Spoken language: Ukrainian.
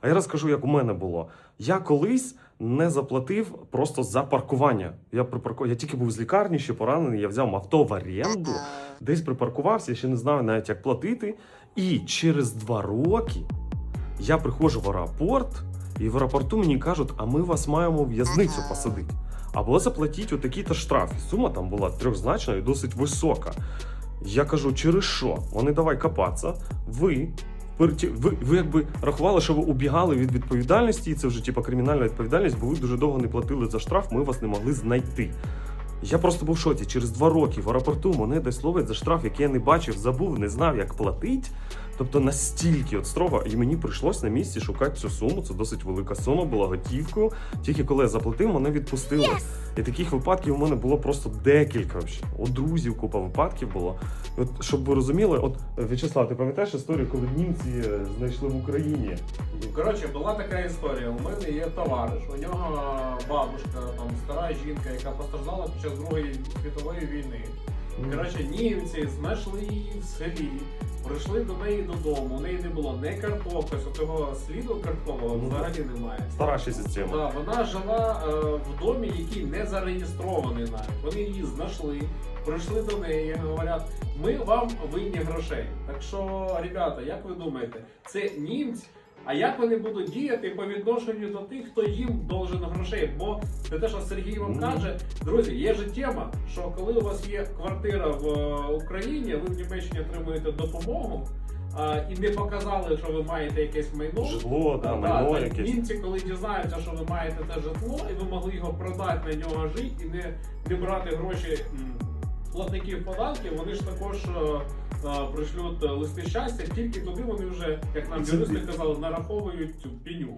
А я розкажу, як у мене було. Я колись не заплатив просто за паркування. Я припарку... я тільки був з лікарні, ще поранений. Я взяв авто в оренду, десь припаркувався, я ще не знав навіть як платити. І через два роки я приходжу в аеропорт, і в аеропорту мені кажуть, а ми вас маємо в'язницю посадити. Або заплатіть отакий-то штраф. І сума там була трьохзначна і досить висока. Я кажу, через що? Вони давай копатися. Ви. Переті- Ви, ви якби рахували, що ви убігали від відповідальності, і це вже типа кримінальна відповідальність, бо ви дуже довго не платили за штраф, ми вас не могли знайти. Я просто був в шоці. Через два роки в аеропорту мене десь ловить за штраф, який я не бачив, забув, не знав, як платить. Тобто настільки от строго, і мені прийшлось на місці шукати цю суму. Це досить велика сума, була готівкою. Тільки коли я заплатив, мене відпустили. І таких випадків у мене було просто декілька. Вообще. У друзів купа випадків було. І От, щоб ви розуміли, от В'ячеслав, ти пам'ятаєш історію, коли німці е, знайшли в Україні? Коротше, була така історія. У мене є товариш, у нього бабушка, там стара жінка, яка постраждала під час Другої світової війни. Коротше, німці знайшли її в селі, прийшли до неї додому. У неї не було не карток, тобто того сліду карткового Ну, взагалі немає. Стара ще система. Да, вона жила е, в домі, який не зареєстрований навіть. Вони її знайшли, прийшли до неї, говорять, ми вам винні грошей. Так що, ребята, як ви думаєте, це німці? А як вони будуть діяти по відношенню до тих, хто їм должен грошей? Бо це те, що Сергій вам каже, друзі, є же тема, що коли у вас є квартира в е, Україні, ви в Німеччині отримуєте допомогу. а, І не показали, що ви маєте якесь майно. Житло, Да, майно так якесь. Німці, коли дізнаються, що ви маєте те житло, і ви могли його продати на нього жити і не, не брати гроші платників податків, вони ж також е, пришлють листи щастя, тільки туди вони вже, як нам юристи казали, нараховують цю пеню.